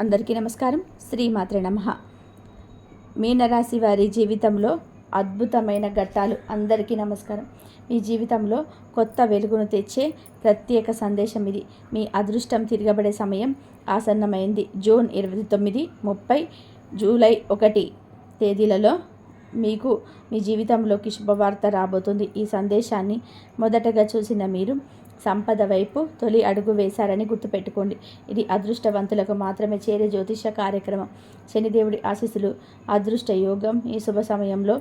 అందరికీ నమస్కారం. శ్రీమాత్రే నమ. మీనరాశి వారి జీవితంలో అద్భుతమైన ఘట్టాలు అందరికీ నమస్కారం. మీ జీవితంలో కొత్త వెలుగును తెచ్చే ప్రత్యేక సందేశం ఇది. మీ అదృష్టం తిరగబడే సమయం ఆసన్నమైంది. జూన్ ఇరవై తొమ్మిది ముప్పై జూలై ఒకటి తేదీలలో మీకు మీ జీవితంలోకి శుభవార్త రాబోతుంది. ఈ సందేశాన్ని మొదటగా చూసిన మీరు సంపద వైపు తొలి అడుగు వేశారని గుర్తుపెట్టుకోండి. ఇది అదృష్టవంతులకు మాత్రమే చేరే జ్యోతిష కార్యక్రమం. శనిదేవుడి ఆశీస్సులు అదృష్ట యోగం ఈ శుభ సమయంలో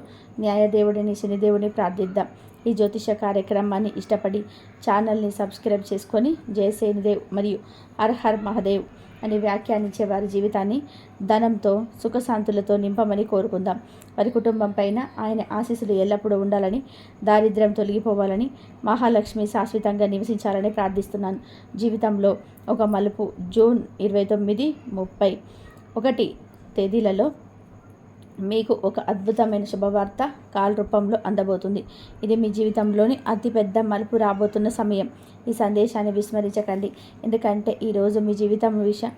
న్యాయదేవుడిని శనిదేవుడిని ప్రార్థిద్దాం. ఈ జ్యోతిష కార్యక్రమాన్ని ఇష్టపడి ఛానల్ని సబ్స్క్రైబ్ చేసుకొని జయ శనిదేవ్ మరియు హర్ హర్ మహాదేవ్. అని వ్యాఖ్యానించే వారి జీవితాన్ని ధనంతో సుఖశాంతులతో నింపమని కోరుకుందాం. వారి కుటుంబం పైన ఆయన ఆశీస్సులు ఎల్లప్పుడూ ఉండాలని దారిద్ర్యం తొలగిపోవాలని మహాలక్ష్మి శాశ్వతంగా నివసించాలని ప్రార్థిస్తున్నాను. జీవితంలో ఒక మలుపు జూన్ ఇరవై తొమ్మిది ముప్పై ఒకటి తేదీలలో మీకు ఒక అద్భుతమైన శుభవార్త కాల్ రూపంలో అందబోతుంది. ఇది మీ జీవితంలోని అతిపెద్ద మలుపు రాబోతున్న సమయం. ఈ సందేశాన్ని విస్మరించకండి. ఎందుకంటే ఈరోజు మీ జీవితం విషయం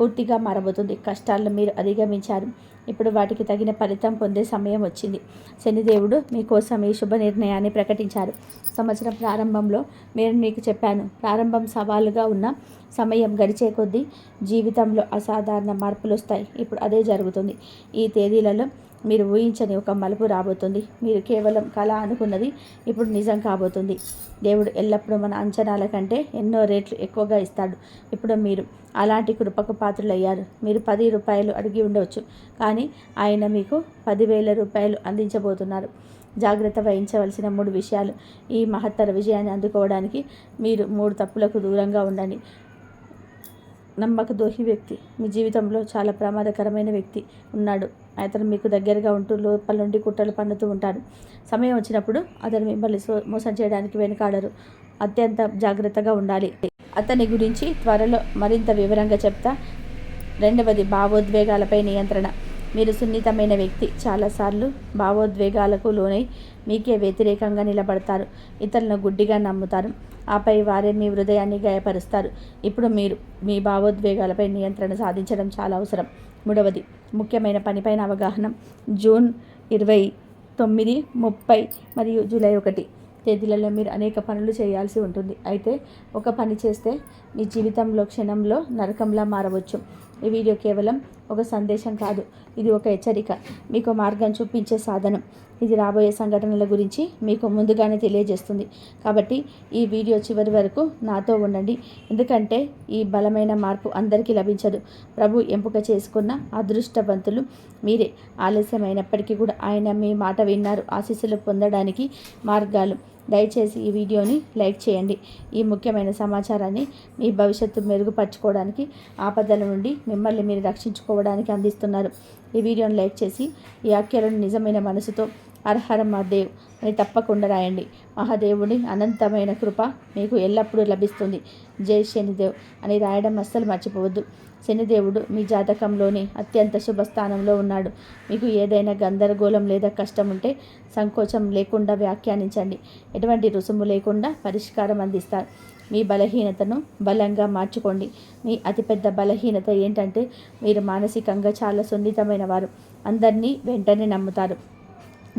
పూర్తిగా మారబోతుంది. కష్టాలను మీరు అధిగమించారు. ఇప్పుడు వాటికి తగిన ఫలితం పొందే సమయం వచ్చింది. శనిదేవుడు మీకోసం ఈ శుభ నిర్ణయాన్ని ప్రకటించారు. సంవత్సరం ప్రారంభంలో నేను మీకు చెప్పాను. ప్రారంభం సవాలుగా ఉన్న సమయం గడిచే కొద్దీ జీవితంలో అసాధారణ మార్పులు వస్తాయి ఇప్పుడు అదే జరుగుతుంది. ఈ తేదీలలో మీరు ఊహించని ఒక మలుపు రాబోతుంది. మీరు కేవలం కళ అనుకున్నది ఇప్పుడు నిజం కాబోతుంది. దేవుడు ఎల్లప్పుడూ మన అంచనాల కంటే ఎన్నో రేట్లు ఎక్కువగా ఇస్తాడు. ఇప్పుడు మీరు అలాంటి కృపకు పాత్రలయ్యారు. మీరు పది రూపాయలు అడిగి ఉండవచ్చు కానీ ఆయన మీకు పదివేల రూపాయలు అందించబోతున్నారు. జాగ్రత్త వహించవలసిన మూడు విషయాలు. ఈ మహత్తర విజయాన్ని అందుకోవడానికి మీరు మూడు తప్పులకు దూరంగా ఉండండి. నమ్మక దోహి వ్యక్తి. మీ జీవితంలో చాలా ప్రమాదకరమైన వ్యక్తి ఉన్నాడు. అతను మీకు దగ్గరగా ఉంటూ లోపల నుండి కుట్రలు పన్నుతూ ఉంటాడు. సమయం వచ్చినప్పుడు అతను మిమ్మల్ని మోసం చేయడానికి వెనుకాడరు. అత్యంత జాగ్రత్తగా ఉండాలి. అతని గురించి త్వరలో మరింత వివరంగా చెప్తా. రెండవది భావోద్వేగాలపై నియంత్రణ. మీరు సున్నితమైన వ్యక్తి. చాలాసార్లు భావోద్వేగాలకు లోనై మీకే వ్యతిరేకంగా నిలబడతారు. ఇతరులను గుడ్డిగా నమ్ముతారు. ఆపై వారే మీ హృదయాన్ని గాయపరుస్తారు. ఇప్పుడు మీరు మీ భావోద్వేగాలపై నియంత్రణ సాధించడం చాలా అవసరం. మూడవది ముఖ్యమైన పనిపైన అవగాహన. జూన్ ఇరవై తొమ్మిది ముప్పై మరియు జూలై ఒకటి తేదీలలో మీరు అనేక పనులు చేయాల్సి ఉంటుంది. అయితే ఒక పని చేస్తే మీ జీవితంలో క్షణంలో నరకంలా మారవచ్చు. ఈ వీడియో కేవలం ఒక సందేశం కాదు. ఇది ఒక హెచ్చరిక. మీకు మార్గం చూపించే సాధనం. ఇది రాబోయే సంఘటనల గురించి మీకు ముందుగానే తెలియజేస్తుంది. కాబట్టి ఈ వీడియో చివరి వరకు నాతో ఉండండి. ఎందుకంటే ఈ బలమైన మార్పు అందరికీ లభించదు. ప్రభు ఎంపిక చేసుకున్న అదృష్టవంతులు మీరే. ఆలస్యమైనప్పటికీ కూడా ఆయన మీ మాట విన్నారు. ఆశీస్సులు పొందడానికి మార్గాలు. దయచేసి ఈ వీడియోని లైక్ చేయండి. ఈ ముఖ్యమైన సమాచారాన్ని మీ భవిష్యత్తు మెరుగుపరచుకోవడానికి ఆపదల నుండి మిమ్మల్ని మీరు రక్షించుకోవడానికి అందిస్తున్నారు. ఈ వీడియోని లైక్ చేసి ఈ వ్యాఖ్యలను నిజమైన మనసుతో అర్హర మహాదేవ్ అని తప్పకుండా రాయండి. మహాదేవుడి అనంతమైన కృప మీకు ఎల్లప్పుడూ లభిస్తుంది. జై శనిదేవ్ అని రాయడం అస్సలు మర్చిపోవద్దు. శనిదేవుడు మీ జాతకంలోనే అత్యంత శుభస్థానంలో ఉన్నాడు. మీకు ఏదైనా గందరగోళం లేదా కష్టం ఉంటే సంకోచం లేకుండా వ్యాఖ్యానించండి. ఎటువంటి రుసుము లేకుండా పరిష్కారం అందిస్తారు. మీ బలహీనతను బలంగా మార్చుకోండి. మీ అతిపెద్ద బలహీనత ఏంటంటే మీరు మానసికంగా చాలా సున్నితమైన వారు. అందరినీ వెంటనే నమ్ముతారు.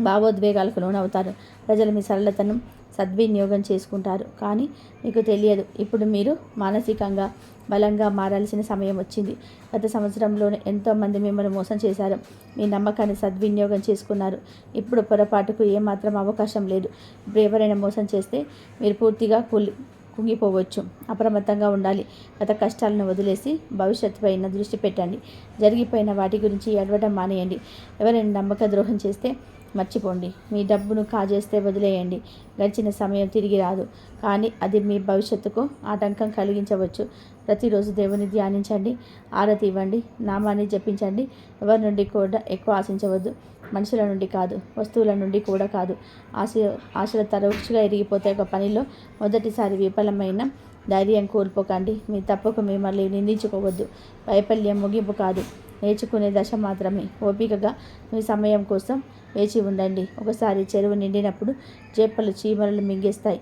భావోద్వేగాలకు లోనవుతారు. ప్రజలు మీ సరళతను సద్వినియోగం చేసుకుంటారు. కానీ మీకు తెలియదు. ఇప్పుడు మీరు మానసికంగా బలంగా మారాల్సిన సమయం వచ్చింది. గత సంవత్సరంలోనే ఎంతోమంది మిమ్మల్ని మోసం చేశారు. మీ నమ్మకాన్ని సద్వినియోగం చేసుకున్నారు. ఇప్పుడు పొరపాటుకు ఏమాత్రం అవకాశం లేదు. ఇప్పుడు ఎవరైనా మోసం చేస్తే మీరు పూర్తిగా కూలి కుంగిపోవచ్చు. అప్రమత్తంగా ఉండాలి. గత కష్టాలను వదిలేసి భవిష్యత్తుపైన దృష్టి పెట్టండి. జరిగిపోయిన వాటి గురించి ఎడవడం మానేయండి. ఎవరైనా నమ్మక ద్రోహం చేస్తే మర్చిపోండి. మీ డబ్బును కాజేస్తే వదిలేయండి. గడిచిన సమయం తిరిగి రాదు. కానీ అది మీ భవిష్యత్తుకు ఆటంకం కలిగించవచ్చు. ప్రతిరోజు దేవుని ధ్యానించండి. ఆరతి ఇవ్వండి. నామాన్ని జపించండి. ఎవరి నుండి కూడా ఎక్కువ ఆశించవద్దు. మనుషుల నుండి కాదు. వస్తువుల నుండి కూడా కాదు. ఆశ ఆశల తరచుగా ఎరిగిపోతే ఒక పనిలో మొదటిసారి విఫలమైన ధైర్యం కోల్పోకండి. మీ తప్పుకు మిమ్మల్ని నిందించుకోవద్దు. వైఫల్యం ముగింపు కాదు. నేర్చుకునే దశ మాత్రమే. ఓపికగా మీ సమయం కోసం వేచి ఉండండి. ఒకసారి చెరువు నిండినప్పుడు చేపలు చీమలను మింగేస్తాయి.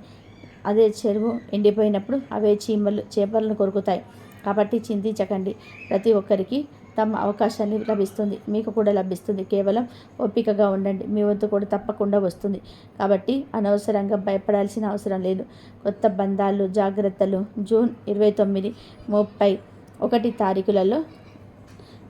అదే చెరువు ఎండిపోయినప్పుడు అవే చీమలు చేపలను కొరుకుతాయి. కాబట్టి చింతించకండి. ప్రతి ఒక్కరికి తమ అవకాశాన్ని లభిస్తుంది. మీకు కూడా లభిస్తుంది. కేవలం ఓపికగా ఉండండి. మీ వంతు కూడా తప్పకుండా వస్తుంది. కాబట్టి అనవసరంగా భయపడాల్సిన అవసరం లేదు. కొత్త బంధాలు జాగ్రత్తలు. జూన్ ఇరవై తొమ్మిది ముప్పై ఒకటి తారీఖులలో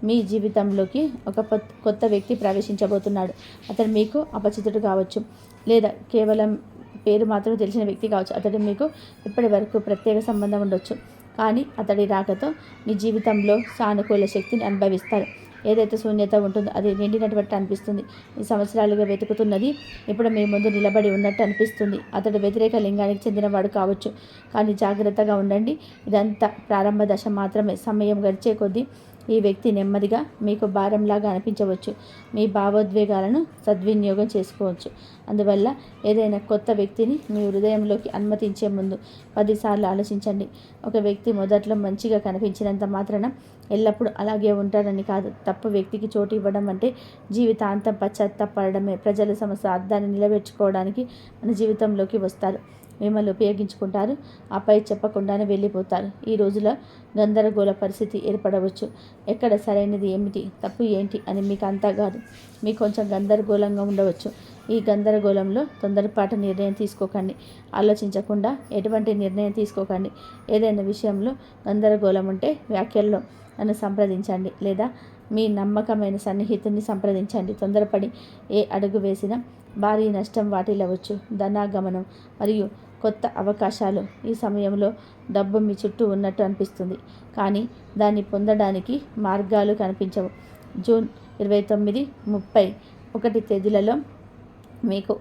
మీ జీవితంలోకి ఒక కొత్త వ్యక్తి ప్రవేశించబోతున్నాడు. అతడు మీకు అపచితుడు కావచ్చు లేదా కేవలం పేరు మాత్రం తెలిసిన వ్యక్తి కావచ్చు. అతడు మీకు ఇప్పటి వరకు ప్రత్యేక సంబంధం ఉండొచ్చు. కానీ అతడి రాకతో మీ జీవితంలో సానుకూల శక్తిని అనుభవిస్తారు. ఏదైతే శూన్యత ఉంటుందో అది నిండినటువంటి అనిపిస్తుంది. ఈ సంవత్సరాలుగా వెతుకుతున్నది ఇప్పుడు మీ ముందు నిలబడి ఉన్నట్టు అనిపిస్తుంది. అతడు వ్యతిరేక లింగానికి చెందినవాడు కావచ్చు. కానీ జాగ్రత్తగా ఉండండి. ఇదంతా ప్రారంభ దశ మాత్రమే. సమయం గడిచే కొద్దీ ఈ వ్యక్తి నెమ్మదిగా మీకు భారంలాగా అనిపించవచ్చు. మీ భావోద్వేగాలను సద్వినియోగం చేసుకోవచ్చు. అందువల్ల ఏదైనా కొత్త వ్యక్తిని మీ హృదయంలోకి అనుమతించే ముందు పదిసార్లు ఆలోచించండి. ఒక వ్యక్తి మొదట్లో మంచిగా కనిపించినంత మాత్రాన ఎల్లప్పుడూ అలాగే ఉంటారని కాదు. తప్పు వ్యక్తికి చోటు ఇవ్వడం అంటే జీవితాంతం పశ్చాత్తాపడమే ప్రజల సమస్య అర్థాన్ని నిలబెట్టుకోవడానికి మన జీవితంలోకి వస్తారు. మిమ్మల్ని ఉపయోగించుకుంటారు. ఆపై చెప్పకుండానే వెళ్ళిపోతారు. ఈ రోజులో గందరగోళ పరిస్థితి ఏర్పడవచ్చు. ఎక్కడ సరైనది ఏమిటి? తప్పు ఏంటి? అని మీకు అంతా కాదు. మీకు కొంచెం గందరగోళంగా ఉండవచ్చు. ఈ గందరగోళంలో తొందరపాటు నిర్ణయం తీసుకోకండి. ఆలోచించకుండా ఎటువంటి నిర్ణయం తీసుకోకండి. ఏదైనా విషయంలో గందరగోళం ఉంటే వ్యాఖ్యల్లో నన్ను సంప్రదించండి లేదా మీ నమ్మకమైన సన్నిహితుని సంప్రదించండి. తొందరపడి ఏ అడుగు వేసినా భారీ నష్టం వాటిల్లవచ్చు. ధనాగమనం మరియు కొత్త అవకాశాలు ఈ సమయంలో డబ్బు మీ చుట్టూ ఉన్నట్టు అనిపిస్తుంది. కానీ దాన్ని పొందడానికి మార్గాలు కనిపించవు. జూన్ ఇరవై తొమ్మిది ముప్పై ఒకటి తేదీలలో మీకు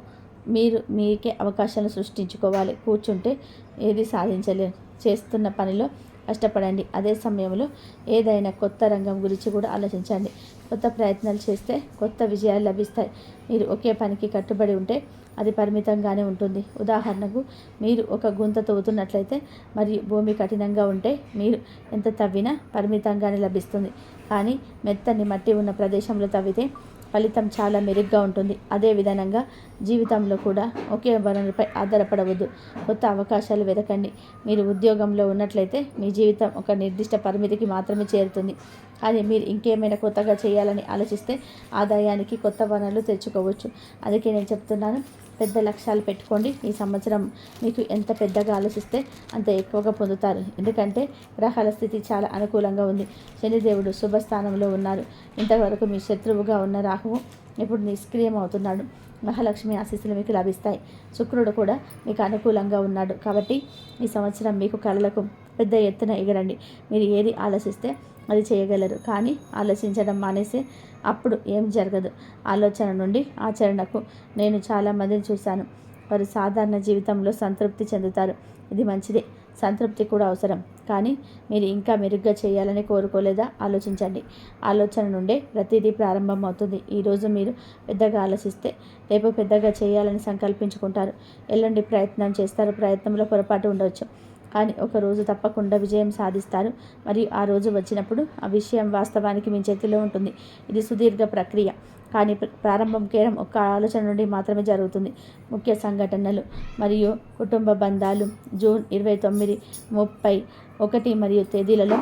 మీరు మీకే అవకాశాలను సృష్టించుకోవాలి. కూర్చుంటే ఏది సాధించలేరు చేస్తున్న పనిలో కష్టపడండి. అదే సమయంలో ఏదైనా కొత్త రంగం గురించి కూడా ఆలోచించండి. కొత్త ప్రయత్నాలు చేస్తే కొత్త విజయాలు లభిస్తాయి. మీరు ఒకే పనికి కట్టుబడి ఉంటే అది పరిమితంగానే ఉంటుంది. ఉదాహరణకు మీరు ఒక గుంత తవ్వుతున్నట్లయితే మరియు భూమి కఠినంగా ఉంటే మీరు ఎంత తవ్వినా పరిమితంగానే లభిస్తుంది. కానీ మెత్తని మట్టి ఉన్న ప్రదేశంలో తవ్వితే ఫలితం చాలా మెరుగ్గా ఉంటుంది. అదే విధంగా జీవితంలో కూడా ఒకే వనరుపై ఆధారపడవద్దు. కొత్త అవకాశాలు వెతకండి. మీరు ఉద్యోగంలో ఉన్నట్లయితే మీ జీవితం ఒక నిర్దిష్ట పరిమితికి మాత్రమే చేరుతుంది. కానీ మీరు ఇంకేమైనా కొత్తగా చేయాలని ఆలోచిస్తే ఆదాయానికి కొత్త వనరులు తెచ్చుకోవచ్చు. అందుకే నేను చెప్తున్నాను పెద్ద లక్ష్యాలు పెట్టుకోండి. ఈ సంవత్సరం మీకు ఎంత పెద్దగా ఆలోచిస్తే అంత ఎక్కువగా పొందుతారు. ఎందుకంటే గ్రహాల స్థితి చాలా అనుకూలంగా ఉంది. శనిదేవుడు శుభస్థానంలో ఉన్నారు. ఇంతవరకు మీ శత్రువుగా ఉన్న రాహువు ఇప్పుడు నిష్క్రియం అవుతున్నాడు. మహాలక్ష్మి ఆశీస్సులు మీకు లభిస్తాయి. శుక్రుడు కూడా మీకు అనుకూలంగా ఉన్నాడు. కాబట్టి ఈ సంవత్సరం మీకు కళలకు పెద్ద ఎత్తున ఎగరండి. మీరు ఏది ఆలోచిస్తే అది చేయగలరు. కానీ ఆలోచించడం మానేసి అప్పుడు ఏం జరగదు. ఆలోచన నుండి ఆచరణకు నేను చాలామందిని చూశాను. వారు సాధారణ జీవితంలో సంతృప్తి చెందుతారు. ఇది మంచిదే. సంతృప్తి కూడా అవసరం. కానీ మీరు ఇంకా మెరుగ్గా చేయాలని కోరుకోలేదా? ఆలోచించండి. ఆలోచన నుండే ప్రతిదీ ప్రారంభమవుతుంది. ఈరోజు మీరు పెద్దగా ఆలోచిస్తే రేపు పెద్దగా చేయాలని సంకల్పించుకుంటారు. ఎల్లుండి ప్రయత్నం చేస్తారు ప్రయత్నంలో పొరపాటు ఉండవచ్చు. కానీ ఒకరోజు తప్పకుండా విజయం సాధిస్తారు. మరియు ఆ రోజు వచ్చినప్పుడు ఆ విషయం వాస్తవానికి మీ చేతిలో ఉంటుంది. ఇది సుదీర్ఘ ప్రక్రియ. కానీ ప్రారంభం కేవలం ఒక్క ఆలోచన నుండి మాత్రమే జరుగుతుంది. ముఖ్య సంఘటనలు మరియు కుటుంబ బంధాలు జూన్ ఇరవై తొమ్మిది ముప్పై ఒకటి మరియు తేదీలలో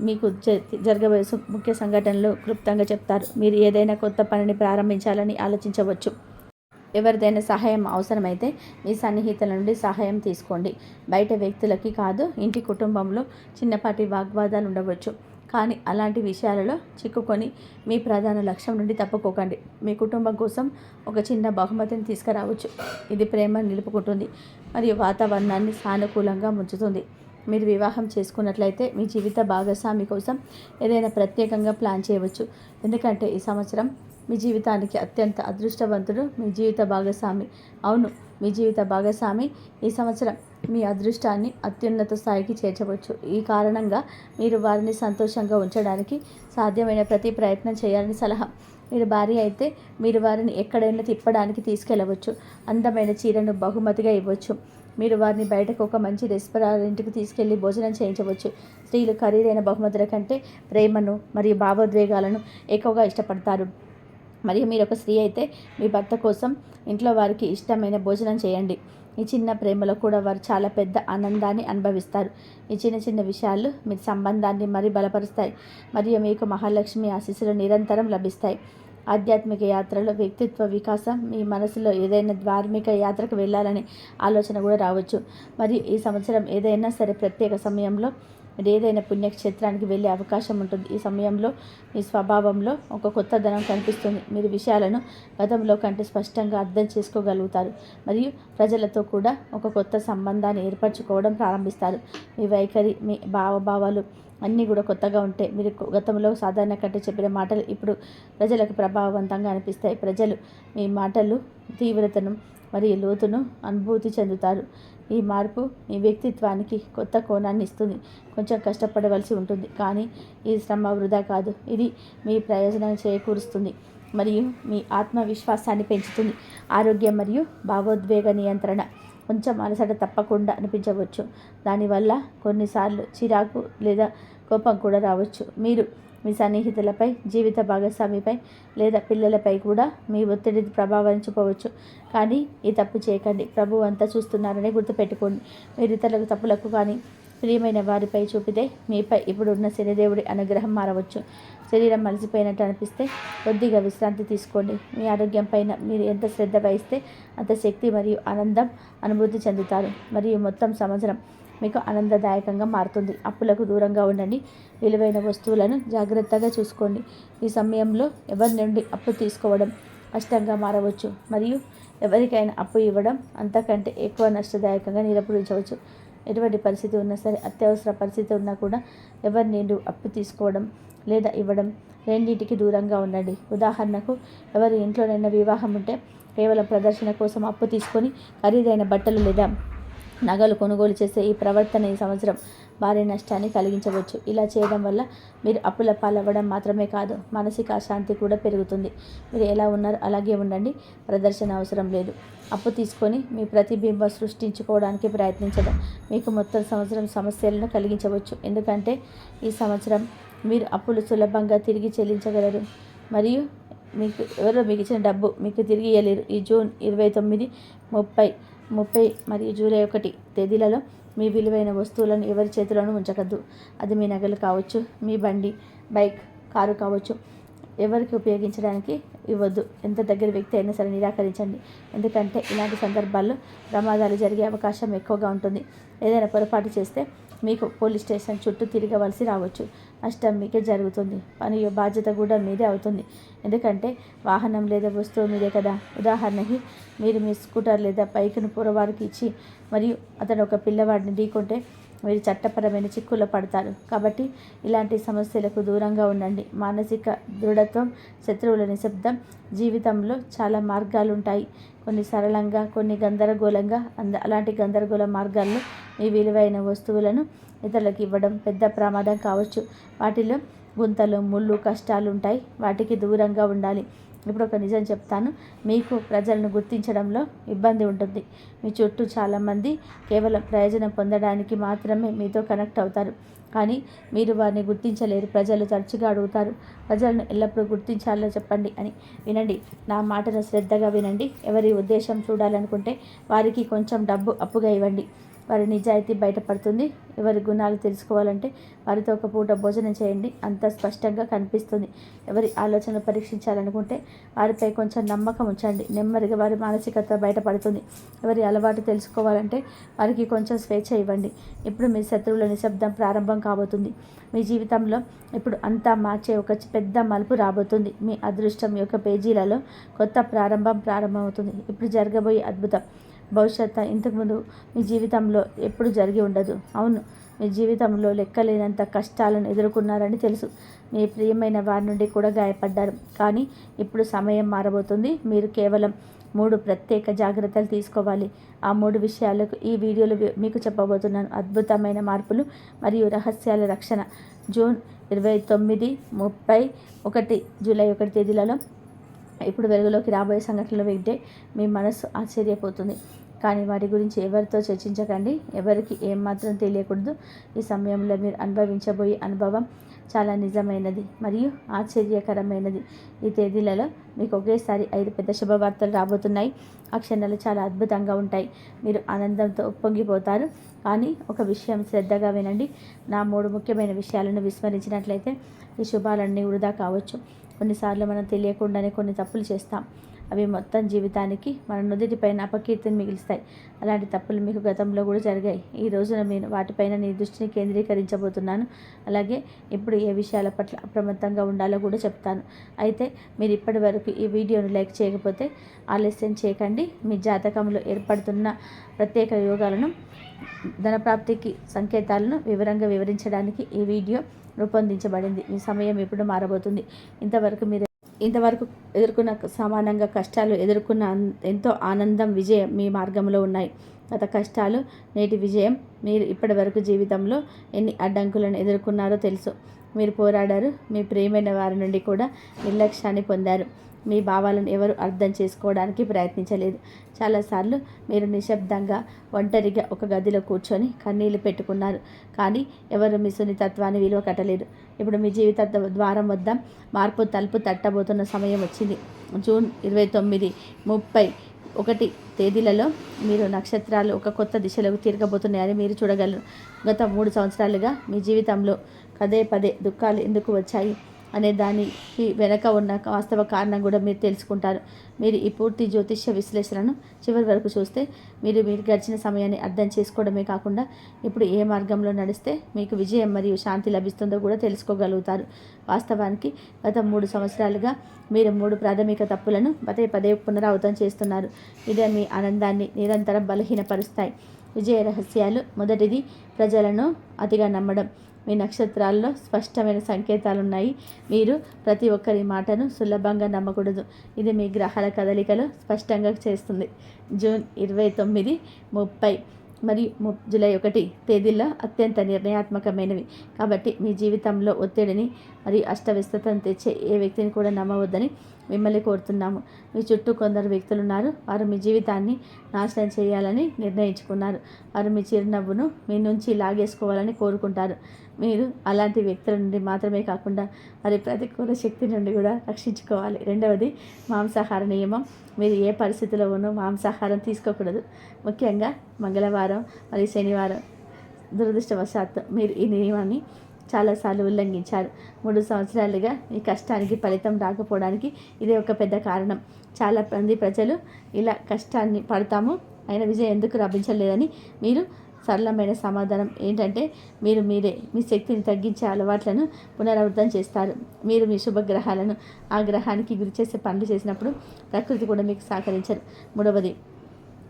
మీకు జరగబోయే ముఖ్య సంఘటనలు క్లుప్తంగా చెప్తారు. మీరు ఏదైనా కొత్త పనిని ప్రారంభించాలని ఆలోచించవచ్చు. ఎవరిదైనా సహాయం అవసరమైతే మీ సన్నిహితుల నుండి సహాయం తీసుకోండి. బయట వ్యక్తులకి కాదు ఇంటి కుటుంబంలో చిన్నపాటి వాగ్వాదాలు ఉండవచ్చు. కానీ అలాంటి విషయాలలో చిక్కుకొని మీ ప్రధాన లక్ష్యం నుండి తప్పుకోకండి. మీ కుటుంబం కోసం ఒక చిన్న బహుమతిని తీసుకురావచ్చు. ఇది ప్రేమ నిలుపుకుంటుంది మరియు వాతావరణాన్ని సానుకూలంగా ముంచుతుంది. మీరు వివాహం చేసుకున్నట్లయితే మీ జీవిత భాగస్వామి కోసం ఏదైనా ప్రత్యేకంగా ప్లాన్ చేయవచ్చు. ఎందుకంటే ఈ సంవత్సరం మీ జీవితానికి అత్యంత అదృష్టవంతుడు మీ జీవిత భాగస్వామి. అవును మీ జీవిత భాగస్వామి. ఈ సంవత్సరం మీ అదృష్టాన్ని అత్యున్నత స్థాయికి చేర్చవచ్చు. ఈ కారణంగా మీరు వారిని సంతోషంగా ఉంచడానికి సాధ్యమైన ప్రతి ప్రయత్నం చేయాలని సలహా. మీరు భార్య అయితే మీరు వారిని ఎక్కడైనా తిప్పడానికి తీసుకెళ్ళవచ్చు అందమైన చీరను బహుమతిగా ఇవ్వచ్చు. మీరు వారిని బయటకు ఒక మంచి రెస్టారెంట్కి తీసుకెళ్ళి భోజనం చేయించవచ్చు. స్త్రీలు ఖరీదైన బహుమతుల కంటే ప్రేమను మరియు భావోద్వేగాలను ఎక్కువగా ఇష్టపడతారు. మరియు మీరు ఒక స్త్రీ అయితే మీ భర్త కోసం ఇంట్లో వారికి ఇష్టమైన భోజనం చేయండి. ఈ చిన్న ప్రేమలో కూడా వారు చాలా పెద్ద ఆనందాన్ని అనుభవిస్తారు. ఈ చిన్న చిన్న విషయాలు మీ సంబంధాన్ని మరి బలపరుస్తాయి. మరియు మీకు మహాలక్ష్మి ఆశీస్సులు నిరంతరం లభిస్తాయి. ఆధ్యాత్మిక యాత్రలో వ్యక్తిత్వ వికాసం మీ మనసులో ఏదైనా ధార్మిక యాత్రకు వెళ్ళాలనే ఆలోచన కూడా రావచ్చు. మరియు ఈ సంవత్సరం ఏదైనా సరే ప్రత్యేక సమయంలో మీరు ఏదైనా పుణ్యక్షేత్రానికి వెళ్ళే అవకాశం ఉంటుంది. ఈ సమయంలో మీ స్వభావంలో ఒక కొత్త ధనం కనిపిస్తుంది. మీరు విషయాలను గతంలో కంటే స్పష్టంగా అర్థం చేసుకోగలుగుతారు. మరియు ప్రజలతో కూడా ఒక కొత్త సంబంధాన్ని ఏర్పరచుకోవడం ప్రారంభిస్తారు. మీ వైఖరి మీ భావభావాలు అన్నీ కూడా కొత్తగా ఉంటాయి మీరు గతంలో సాధారణ కంటే చెప్పిన మాటలు ఇప్పుడు ప్రజలకు ప్రభావవంతంగా అనిపిస్తాయి. ప్రజలు మీ మాటలు తీవ్రతను మరియు లోతును అనుభూతి చెందుతారు. ఈ మార్పు మీ వ్యక్తిత్వానికి కొత్త కోణాన్ని ఇస్తుంది. కొంచెం కష్టపడవలసి ఉంటుంది. కానీ ఈ శ్రమ వృధా కాదు. ఇది మీ ప్రయోజనం చేకూరుస్తుంది. మరియు మీ ఆత్మవిశ్వాసాన్ని పెంచుతుంది. ఆరోగ్యం మరియు భావోద్వేగ నియంత్రణ కొంచెం అలసట తప్పకుండా అనిపించవచ్చు. దానివల్ల కొన్నిసార్లు చిరాకు లేదా కోపం కూడా రావచ్చు. మీరు మీ సన్నిహితులపై జీవిత భాగస్వామిపై లేదా పిల్లలపై కూడా మీ ఒత్తిడి ప్రభావించుకోవచ్చు చూపవచ్చు కానీ ఈ తప్పు చేయకండి. ప్రభు అంతా చూస్తున్నారని గుర్తుపెట్టుకోండి. మీరు ఇతరులకు తప్పులకు కానీ ప్రియమైన వారిపై చూపితే మీపై ఇప్పుడు ఉన్న శనిదేవుడి అనుగ్రహం మారవచ్చు. శరీరం మలిసిపోయినట్టు అనిపిస్తే కొద్దిగా విశ్రాంతి తీసుకోండి. మీ ఆరోగ్యం పైన మీరు ఎంత శ్రద్ధ వహిస్తే అంత శక్తి మరియు ఆనందం అనుభూతి చెందుతారు. మరియు మొత్తం సంవత్సరం మీకు ఆనందదాయకంగా మారుతుంది. అప్పులకు దూరంగా ఉండండి. విలువైన వస్తువులను జాగ్రత్తగా చూసుకోండి. ఈ సమయంలో ఎవరి నుండి అప్పు తీసుకోవడం కష్టంగా మారవచ్చు. మరియు ఎవరికైనా అప్పు ఇవ్వడం అంతకంటే ఎక్కువ నష్టదాయకంగా నిరూపించవచ్చు ఎటువంటి పరిస్థితి ఉన్నా సరే అత్యవసర పరిస్థితి ఉన్నా కూడా ఎవరి నుండి అప్పు తీసుకోవడం లేదా ఇవ్వడం రెండింటికి దూరంగా ఉండండి. ఉదాహరణకు ఎవరి ఇంట్లోనైనా వివాహం ఉంటే కేవలం ప్రదర్శన కోసం అప్పు తీసుకొని ఖరీదైన బట్టలు లేదా నగలు కొనుగోలు చేసే ఈ ప్రవర్తన ఈ సంవత్సరం భారీ నష్టాన్ని కలిగించవచ్చు. ఇలా చేయడం వల్ల మీరు అప్పుల పాలవ్వడం మాత్రమే కాదు మానసిక అశాంతి కూడా పెరుగుతుంది. మీరు ఎలా ఉన్నారో అలాగే ఉండండి ప్రదర్శన అవసరం లేదు. అప్పు తీసుకొని మీ ప్రతిబింబ సృష్టించుకోవడానికి ప్రయత్నించడం మీకు మొత్తం సంవత్సరం సమస్యలను కలిగించవచ్చు. ఎందుకంటే ఈ సంవత్సరం మీరు అప్పులు సులభంగా తిరిగి చెల్లించగలరు మరియు మీకు ఎవరో మీకు ఇచ్చిన డబ్బు మీకు తిరిగి ఇవ్వలేరు ఈ జూన్ ఇరవై తొమ్మిది ముప్పై ముప్పై మరియు జూలై ఒకటి తేదీలలో మీ విలువైన వస్తువులను ఎవరి చేతిలోనూ ఉంచకద్దు అది మీ నగలు కావచ్చు మీ బండి బైక్ కారు కావచ్చు. ఎవరికి ఉపయోగించడానికి ఇవ్వద్దు. ఎంత దగ్గర వ్యక్తి అయినా సరే నిరాకరించండి. ఎందుకంటే ఇలాంటి సందర్భాల్లో ప్రమాదాలు జరిగే అవకాశం ఎక్కువగా ఉంటుంది. ఏదైనా పొరపాటు చేస్తే మీకు పోలీస్ స్టేషన్ చుట్టూ తిరగవలసి రావచ్చు. మీకే జరుగుతుంది. పని బాధ్యత కూడా మీదే అవుతుంది. ఎందుకంటే వాహనం లేదా వస్తువు మీదే కదా. ఉదాహరణకి మీరు మీ స్కూటర్ లేదా బైక్ను పూర్వవారికి ఇచ్చి మరియు అతను ఒక పిల్లవాడిని ఢీకొంటే మీరు చట్టపరమైన చిక్కుల్లో పడతారు. కాబట్టి ఇలాంటి సమస్యలకు దూరంగా ఉండండి. మానసిక దృఢత్వం శత్రువుల నిశ్శబ్దం జీవితంలో చాలా మార్గాలు ఉంటాయి కొన్ని సరళంగా కొన్ని గందరగోళంగా అంద అలాంటి గందరగోళ మార్గాల్లో మీ విలువైన వస్తువులను ఇతరులకు ఇవ్వడం పెద్ద ప్రమాదం కావచ్చు. వాటిలో గుంతలు ముళ్ళు కష్టాలు ఉంటాయి వాటికి దూరంగా ఉండాలి. ఇప్పుడు ఒక నిజం చెప్తాను. మీకు ప్రజలను గుర్తించడంలో ఇబ్బంది ఉంటుంది. మీ చుట్టూ చాలామంది కేవలం ప్రయోజనం పొందడానికి మాత్రమే మీతో కనెక్ట్ అవుతారు. కానీ మీరు వారిని గుర్తించలేరు. ప్రజలు తరచుగా అడుగుతారు ప్రజలను ఎల్లప్పుడూ గుర్తించాలో చెప్పండి అని. వినండి. నా మాటను శ్రద్ధగా వినండి. ఎవరి ఉద్దేశం చూడాలనుకుంటే వారికి కొంచెం డబ్బు అప్పుగా ఇవ్వండి. వారి నిజాయితీ బయటపడుతుంది. ఎవరి గుణాలు తెలుసుకోవాలంటే వారితో ఒక పూట భోజనం చేయండి. అంత స్పష్టంగా కనిపిస్తుంది. ఎవరి ఆలోచనలు పరీక్షించాలనుకుంటే వారిపై కొంచెం నమ్మకం ఉంచండి. నెమ్మదిగా వారి మానసికత బయటపడుతుంది. ఎవరి అలవాటు తెలుసుకోవాలంటే వారికి కొంచెం స్వేచ్ఛ ఇవ్వండి. ఇప్పుడు మీ శత్రువుల నిశ్శబ్దం ప్రారంభం కాబోతుంది. మీ జీవితంలో ఇప్పుడు అంతా మార్చే ఒక పెద్ద మలుపు రాబోతుంది. మీ అదృష్టం యొక్క పేజీలలో కొత్త ప్రారంభం ప్రారంభమవుతుంది. ఇప్పుడు జరగబోయే అద్భుతం. భవిష్యత్ ఇంతకుముందు మీ జీవితంలో ఎప్పుడు జరిగి ఉండదు. అవును మీ జీవితంలో లెక్కలేనంత కష్టాలను ఎదుర్కొన్నారని తెలుసు. మీ ప్రియమైన వారి నుండి కూడా గాయపడ్డారు. కానీ ఇప్పుడు సమయం మారబోతుంది. మీరు కేవలం మూడు ప్రత్యేక జాగ్రత్తలు తీసుకోవాలి. ఆ మూడు విషయాలకు ఈ వీడియోలో మీకు చెప్పబోతున్నాను. అద్భుతమైన మార్పులు మరియు రహస్యాల రక్షణ. జూన్ ఇరవై తొమ్మిది ముప్పై ఒకటి జూలై ఒకటి తేదీలలో ఇప్పుడు వెలుగులోకి రాబోయే సంఘటనలు వింటే మీ మనసు ఆశ్చర్యపోతుంది. కానీ వాటి గురించి ఎవరితో చర్చించకండి. ఎవరికి ఏమాత్రం తెలియకూడదు. ఈ సమయంలో మీరు అనుభవించబోయే అనుభవం చాలా నిజమైనది మరియు ఆశ్చర్యకరమైనది. ఈ తేదీలలో మీకు ఒకేసారి ఐదు పెద్ద శుభవార్తలు రాబోతున్నాయి. ఆ క్షణాలు చాలా అద్భుతంగా ఉంటాయి. మీరు ఆనందంతో ఉప్పొంగిపోతారు. కానీ ఒక విషయం శ్రద్ధగా వినండి. నా మూడు ముఖ్యమైన విషయాలను విస్మరించినట్లయితే ఈ శుభాలన్నీ వృధా కావచ్చు. కొన్నిసార్లు మనం తెలియకుండానే కొన్ని తప్పులు చేస్తాం. అవి మొత్తం జీవితానికి మన నుదిటిపైన అపకీర్తిని మిగిలిస్తాయి. అలాంటి తప్పులు మీకు గతంలో కూడా జరిగాయి. ఈ రోజున నేను వాటిపైన నీ దృష్టిని కేంద్రీకరించబోతున్నాను. అలాగే ఇప్పుడు ఏ విషయాల పట్ల అప్రమత్తంగా ఉండాలో కూడా చెప్తాను. అయితే మీరు ఇప్పటి వరకు ఈ వీడియోను లైక్ చేయకపోతే ఆలస్యం చేయకండి. మీ జాతకంలో ఏర్పడుతున్న ప్రత్యేక యోగాలను ధనప్రాప్తికి సంకేతాలను వివరంగా వివరించడానికి ఈ వీడియో రూపొందించబడింది. మీ సమయం ఎప్పుడు మారబోతుంది. ఇంతవరకు మీరు ఇంతవరకు ఎదుర్కొన్న సమానంగా కష్టాలు ఎదుర్కొన్న ఎంతో ఆనందం విజయం మీ మార్గంలో ఉన్నాయి. గత కష్టాలు నేటి విజయం మీరు ఇప్పటి వరకు జీవితంలో ఎన్ని అడ్డంకులను ఎదుర్కొన్నారో తెలుసు. మీరు పోరాడారు మీ ప్రియమైన వారి నుండి కూడా నిర్లక్ష్యాన్ని పొందారు. మీ భావాలను ఎవరు అర్థం చేసుకోవడానికి ప్రయత్నించలేదు. చాలాసార్లు మీరు నిశ్శబ్దంగా ఒంటరిగా ఒక గదిలో కూర్చొని కన్నీళ్ళు పెట్టుకున్నారు. కానీ ఎవరు మీ సున్నితత్వాన్ని విలువ కట్టలేదు. ఇప్పుడు మీ జీవిత ద్వారం వద్ద మార్పు తలుపు తట్టబోతున్న సమయం వచ్చింది. జూన్ ఇరవై తొమ్మిది ముప్పై ఒకటి తేదీలలో మీరు నక్షత్రాలు ఒక కొత్త దిశలోకి తిరగబోతున్నాయని మీరు చూడగలరు. గత మూడు సంవత్సరాలుగా మీ జీవితంలో పదే పదే దుఃఖాలు ఎందుకు వచ్చాయి? అనే దానికి వెనక ఉన్న వాస్తవ కారణం కూడా మీరు తెలుసుకుంటారు. మీరు ఈ పూర్తి జ్యోతిష్య విశ్లేషణను చివరి వరకు చూస్తే మీరు మీరు గడిచిన సమయాన్ని అర్థం చేసుకోవడమే కాకుండా ఇప్పుడు ఏ మార్గంలో నడిస్తే మీకు విజయం మరియు శాంతి లభిస్తుందో కూడా తెలుసుకోగలుగుతారు. వాస్తవానికి గత మూడు సంవత్సరాలుగా మీరు మూడు ప్రాథమిక తప్పులను పదే పదే పునరావృతం చేస్తున్నారు. ఇదే మీ ఆనందాన్ని నిరంతరం బలహీనపరుస్తాయి. విజయ రహస్యాలు మొదటిది ప్రజలను అతిగా నమ్మడం. మీ నక్షత్రాల్లో స్పష్టమైన సంకేతాలు ఉన్నాయి మీరు ప్రతి ఒక్కరి మాటను సులభంగా నమ్మకూడదు. ఇది మీ గ్రహాల కదలికలో స్పష్టంగా చేస్తుంది. జూన్ ఇరవై తొమ్మిది ముప్పై మరియు జూలై ఒకటి తేదీల్లో అత్యంత నిర్ణయాత్మకమైనవి. కాబట్టి మీ జీవితంలో ఒత్తిడిని మరియు అష్టవ్యస్తతను తెచ్చే ఏ వ్యక్తిని కూడా నమ్మవద్దని మిమ్మల్ని కోరుతున్నాము. మీ చుట్టూ కొందరు వ్యక్తులు ఉన్నారు వారు మీ జీవితాన్ని నాశనం చేయాలని నిర్ణయించుకున్నారు. వారు మీ చిరునవ్వును మీ నుంచి లాగేసుకోవాలని కోరుకుంటారు. మీరు అలాంటి వ్యక్తుల నుండి మాత్రమే కాకుండా వారి ప్రతికూల శక్తి నుండి కూడా రక్షించుకోవాలి. రెండవది మాంసాహార నియమం. మీరు ఏ పరిస్థితిలో మాంసాహారం తీసుకోకూడదు. ముఖ్యంగా మంగళవారం మరియు శనివారం. దురదృష్టవశాత్తు మీరు ఈ నియమాన్ని చాలాసార్లు ఉల్లంఘించారు. మూడు సంవత్సరాలుగా మీ కష్టానికి ఫలితం రాకపోవడానికి ఇదే ఒక పెద్ద కారణం. చాలా మంది ప్రజలు ఇలా కష్టాన్ని పడతాము అయిన విజయం ఎందుకు లభించలేదని మీరు సరళమైన సమాధానం ఏంటంటే మీరు మీరే మీ శక్తిని తగ్గించే అలవాట్లను పునరావృతం చేస్తారు. మీరు మీ శుభగ్రహాలను ఆ గ్రహానికి గురి చేసే పనులు చేసినప్పుడు ప్రకృతి కూడా మీకు సహకరించరు మూడవది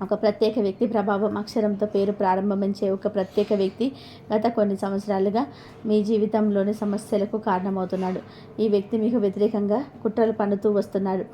ఒక ప్రత్యేక వ్యక్తి ప్రభావం అక్షరంతో పేరు ప్రారంభించే ఒక ప్రత్యేక వ్యక్తి గత కొన్ని సంవత్సరాలుగా మీ జీవితంలోని సమస్యలకు కారణమవుతున్నాడు. ఈ వ్యక్తి మీకు వ్యతిరేకంగా కుట్రలు పన్నుతూ వస్తున్నాడు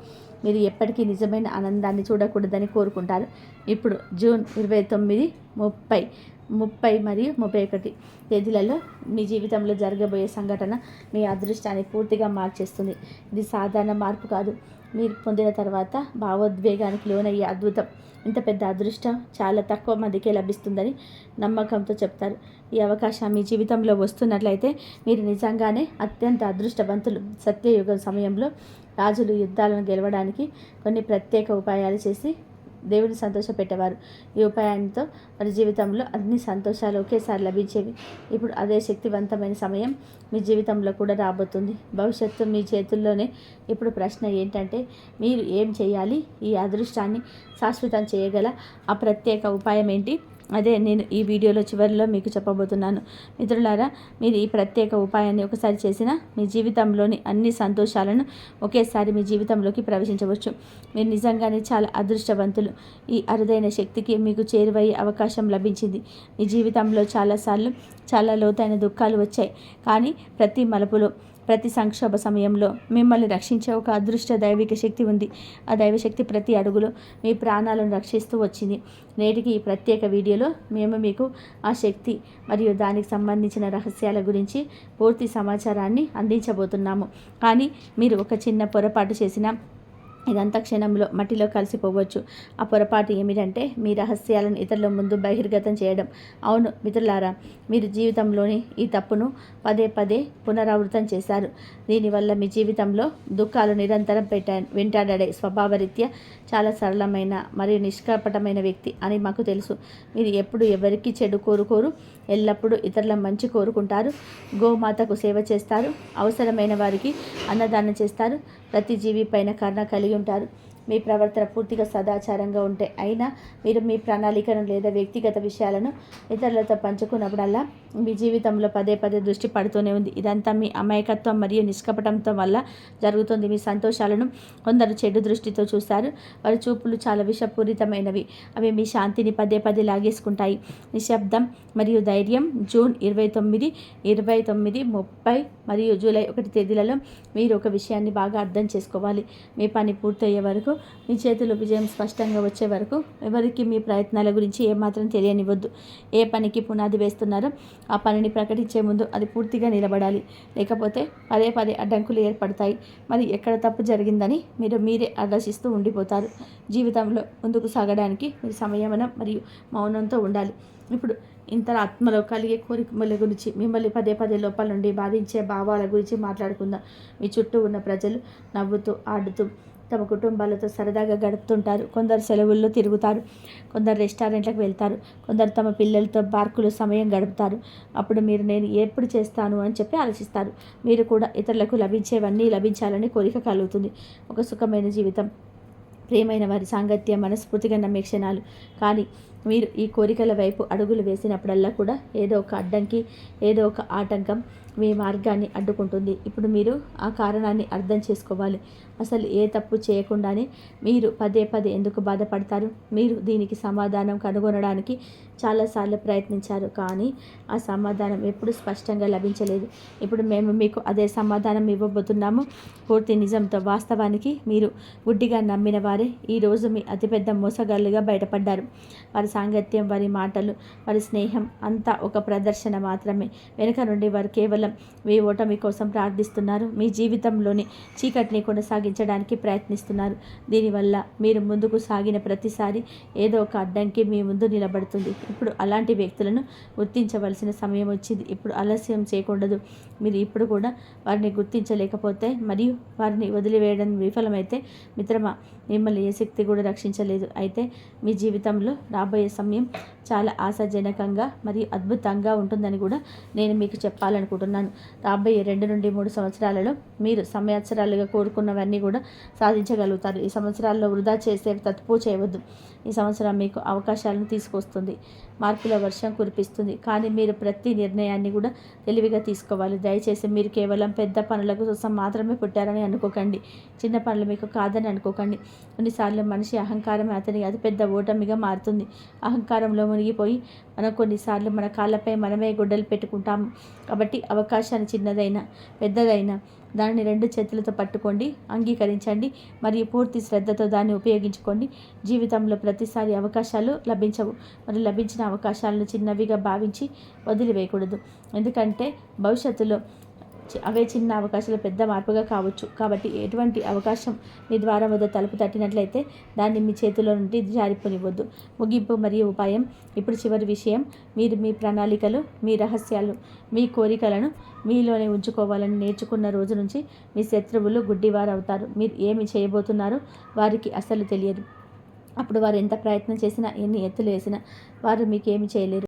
మీరు ఎప్పటికీ నిజమైన ఆనందాన్ని చూడకూడదని కోరుకుంటారు. ఇప్పుడు జూన్ ఇరవై తొమ్మిది ముప్పై ముప్పై మరియు ముప్పై ఒకటి తేదీలలో మీ జీవితంలో జరగబోయే సంఘటన మీ అదృష్టాన్ని పూర్తిగా మార్చేస్తుంది. ఇది సాధారణ మార్పు కాదు. మీరు పొందిన తర్వాత భావోద్వేగానికి లోనయ్యే అద్భుతం. ఇంత పెద్ద అదృష్టం చాలా తక్కువ మందికే లభిస్తుందని నమ్మకంతో చెప్తారు. ఈ అవకాశం మీ జీవితంలో వస్తున్నట్లయితే మీరు నిజంగానే అత్యంత అదృష్టవంతులు. సత్యయుగం సమయంలో రాజులు యుద్ధాలను గెలవడానికి కొన్ని ప్రత్యేక ఉపాయాలు చేసి దేవుడిని సంతోషపెట్టేవారు. ఈ ఉపాయంతో వారి జీవితంలో అన్ని సంతోషాలు ఒకేసారి లభించేవి. ఇప్పుడు అదే శక్తివంతమైన సమయం మీ జీవితంలో కూడా రాబోతుంది. భవిష్యత్తు మీ చేతుల్లోనే. ఇప్పుడు ప్రశ్న ఏంటంటే మీరు ఏం చేయాలి? ఈ అదృష్టాన్ని శాశ్వతం చేయగల ఆ ప్రత్యేక ఉపాయం ఏంటి? అదే నేను ఈ వీడియోలో చివరిలో మీకు చెప్పబోతున్నాను. మిత్రులారా మీరు ఈ ప్రత్యేక ఉపాయాన్ని ఒకసారి చేసిన మీ జీవితంలోని అన్ని సంతోషాలను ఒకేసారి మీ జీవితంలోకి ప్రవేశించవచ్చు. మీరు నిజంగానే చాలా అదృష్టవంతులు. ఈ అరుదైన శక్తికి మీకు చేరువయ్యే అవకాశం లభించింది. మీ జీవితంలో చాలాసార్లు చాలా లోతైన దుఃఖాలు వచ్చాయి. కానీ ప్రతి మలుపులో ప్రతి సంక్షోభ సమయంలో మిమ్మల్ని రక్షించే ఒక అదృష్ట దైవిక శక్తి ఉంది. ఆ దైవశక్తి ప్రతి అడుగులో మీ ప్రాణాలను రక్షిస్తూ వచ్చింది. నేటికి ఈ ప్రత్యేక వీడియోలో మేము మీకు ఆ శక్తి మరియు దానికి సంబంధించిన రహస్యాల గురించి పూర్తి సమాచారాన్ని అందించబోతున్నాము. కానీ మీరు ఒక చిన్న పొరపాటు చేసిన ఇదంతా క్షణంలో మట్టిలో కలిసిపోవచ్చు. ఆ పొరపాటు ఏమిటంటే మీ రహస్యాలను ఇతరుల ముందు బహిర్గతం చేయడం. అవును మిత్రులారా మీరు జీవితంలోని ఈ తప్పును పదే పదే పునరావృతం చేశారు. దీనివల్ల మీ జీవితంలో దుఃఖాలు నిరంతరం పెట్టా వెంటాడే స్వభావరీత్యా చాలా సరళమైన మరియు నిష్కపటమైన వ్యక్తి అని మాకు తెలుసు. మీరు ఎప్పుడు ఎవరికి చెడు కోరుకోరు. ఎల్లప్పుడూ ఇతరుల మంచి కోరుకుంటారు. గోమాతకు సేవ చేస్తారు. అవసరమైన వారికి అన్నదానం చేస్తారు. ప్రతి జీవి పైన కరుణ కలిగి ఉంటారు. మీ ప్రవర్తన పూర్తిగా సదాచారంగా ఉంటే అయినా మీరు మీ ప్రణాళికను లేదా వ్యక్తిగత విషయాలను ఇతరులతో పంచుకున్నప్పుడల్లా మీ జీవితంలో పదే పదే దృష్టి పడుతూనే ఉంది. ఇదంతా మీ అమాయకత్వం మరియు నిష్కపటంతో వల్ల జరుగుతుంది. మీ సంతోషాలను కొందరు చెడు దృష్టితో చూస్తారు. వారి చూపులు చాలా విషపూరితమైనవి. అవి మీ శాంతిని పదే పదే లాగేసుకుంటాయి. నిశ్శబ్దం మరియు ధైర్యం జూన్ ఇరవై తొమ్మిది ఇరవై తొమ్మిది ముప్పై మరియు జూలై ఒకటి తేదీలలో మీరు ఒక విషయాన్ని బాగా అర్థం చేసుకోవాలి. మీ పని పూర్తయ్యే వరకు మీ చేతిలో విజయం స్పష్టంగా వచ్చే వరకు ఎవరికి మీ ప్రయత్నాల గురించి ఏమాత్రం తెలియనివ్వద్దు. ఏ పనికి పునాది వేస్తున్నారో ఆ పనిని ప్రకటించే ముందు అది పూర్తిగా నిలబడాలి. లేకపోతే పదే పదే అడ్డంకులు ఏర్పడతాయి. మరి ఎక్కడ తప్పు జరిగిందని మీరు మీరే ఆలోచిస్తూ ఉండిపోతారు. జీవితంలో ముందుకు సాగడానికి మీరు సంయమనం మరియు మౌనంతో ఉండాలి. ఇప్పుడు ఇంత ఆత్మలో కలిగే కోరికల గురించి మిమ్మల్ని పదే పదే లోపల నుండి బాధించే భావాల గురించి మాట్లాడుకుందాం. మీ చుట్టూ ఉన్న ప్రజలు నవ్వుతూ ఆడుతూ తమ కుటుంబాలతో సరదాగా గడుపుతుంటారు. కొందరు సెలవుల్లో తిరుగుతారు. కొందరు రెస్టారెంట్లకు వెళ్తారు. కొందరు తమ పిల్లలతో పార్కులు సమయం గడుపుతారు. అప్పుడు మీరు నేను ఎప్పుడు చేస్తాను అని చెప్పి ఆలోచిస్తారు. మీరు కూడా ఇతరులకు లభించేవన్నీ లభించాలని కోరిక కలుగుతుంది. ఒక సుఖమైన జీవితం ప్రియమైన వారి సాంగత్యం మనస్ఫూర్తిగా నమ్మే క్షణాలు. కానీ మీరు ఈ కోరికల వైపు అడుగులు వేసినప్పుడల్లా కూడా ఏదో ఒక అడ్డంకి ఏదో ఒక ఆటంకం మీ మార్గాన్ని అడ్డుకుంటుంది. ఇప్పుడు మీరు ఆ కారణాన్ని అర్థం చేసుకోవాలి. అసలు ఏ తప్పు చేయకుండానే మీరు పదే పదే ఎందుకు బాధపడతారు? మీరు దీనికి సమాధానం కనుగొనడానికి చాలాసార్లు ప్రయత్నించారు కానీ ఆ సమాధానం ఎప్పుడు స్పష్టంగా లభించలేదు. ఇప్పుడు మేము మీకు అదే సమాధానం ఇవ్వబోతున్నాము. పూర్తి నిజంతో వాస్తవానికి మీరు గుడ్డిగా నమ్మిన వారే ఈరోజు మీ అతిపెద్ద మోసగాళ్ళుగా బయటపడ్డారు. వారి సాంగత్యం వారి మాటలు వారి స్నేహం అంతా ఒక ప్రదర్శన మాత్రమే. వెనుక నుండి వారు కేవలం మీ ఓటమి కోసం ప్రార్థిస్తున్నారు. మీ జీవితంలోని చీకటిని కొనసాగించడానికి ప్రయత్నిస్తున్నారు. దీనివల్ల మీరు ముందుకు సాగిన ప్రతిసారి ఏదో ఒక అడ్డంకి మీ ముందు నిలబడుతుంది. ఇప్పుడు అలాంటి వ్యక్తులను గుర్తించవలసిన సమయం వచ్చింది. ఇప్పుడు ఆలస్యం చేయకూడదు. మీరు ఇప్పుడు కూడా వారిని గుర్తించలేకపోతే మరియు వారిని వదిలివేయడం విఫలమైతే మిత్రమా మిమ్మల్ని ఏ శక్తి కూడా రక్షించలేదు. అయితే మీ జీవితంలో రాబోయే సమయం చాలా ఆశాజనకంగా మరియు అద్భుతంగా ఉంటుందని కూడా నేను మీకు చెప్పాలనుకుంటున్నాను. రాబోయే రెండు నుండి మూడు సంవత్సరాలలో మీరు సంవత్సరాలుగా కోరుకున్నవన్నీ కూడా సాధించగలుగుతారు. ఈ సంవత్సరాల్లో వృధా చేసే తత్పు చేయవద్దు. ఈ సంవత్సరం మీకు అవకాశాలను తీసుకొస్తుంది. మార్పుల వర్షం కురిపిస్తుంది. కానీ మీరు ప్రతి నిర్ణయాన్ని కూడా తెలివిగా తీసుకోవాలి. దయచేసి మీరు కేవలం పెద్ద పనులకు కోసం మాత్రమే పుట్టారని అనుకోకండి. చిన్న పనులు మీకు కాదని అనుకోకండి. కొన్నిసార్లు మనిషి అహంకారం అతని అతిపెద్ద ఓటమిగా మారుతుంది. అహంకారంలో మునిగిపోయి మనం కొన్నిసార్లు మన కాళ్ళపై మనమే గుడ్డలు పెట్టుకుంటాం. కాబట్టి అవకాశాన్ని చిన్నదైనా పెద్దదైనా దానిని రెండు చేతులతో పట్టుకోండి అంగీకరించండి మరియు పూర్తి శ్రద్ధతో దాన్ని ఉపయోగించుకోండి. జీవితంలో ప్రతిసారి అవకాశాలు లభించవు. మరి లభించిన అవకాశాలను చిన్నవిగా భావించి వదిలివేయకూడదు. ఎందుకంటే భవిష్యత్తులో అవే చిన్న అవకాశాలు పెద్ద మార్పుగా కావచ్చు. కాబట్టి ఎటువంటి అవకాశం మీ ద్వారా వద్ద తలుపు తట్టినట్లయితే దాన్ని మీ చేతిలో నుండి జారిపోనివ్వద్దు. ముగింపు మరియు ఉపాయం ఇప్పుడు చివరి విషయం మీరు మీ ప్రణాళికలు మీ రహస్యాలు మీ కోరికలను మీలోనే ఉంచుకోవాలని నేర్చుకున్న రోజు నుంచి మీ శత్రువులు గుడ్డివారు అవుతారు మీరు ఏమి చేయబోతున్నారో వారికి అసలు తెలియదు. అప్పుడు వారు ఎంత ప్రయత్నం చేసినా ఎన్ని ఎత్తులు వేసినా వారు మీకేమి చేయలేరు.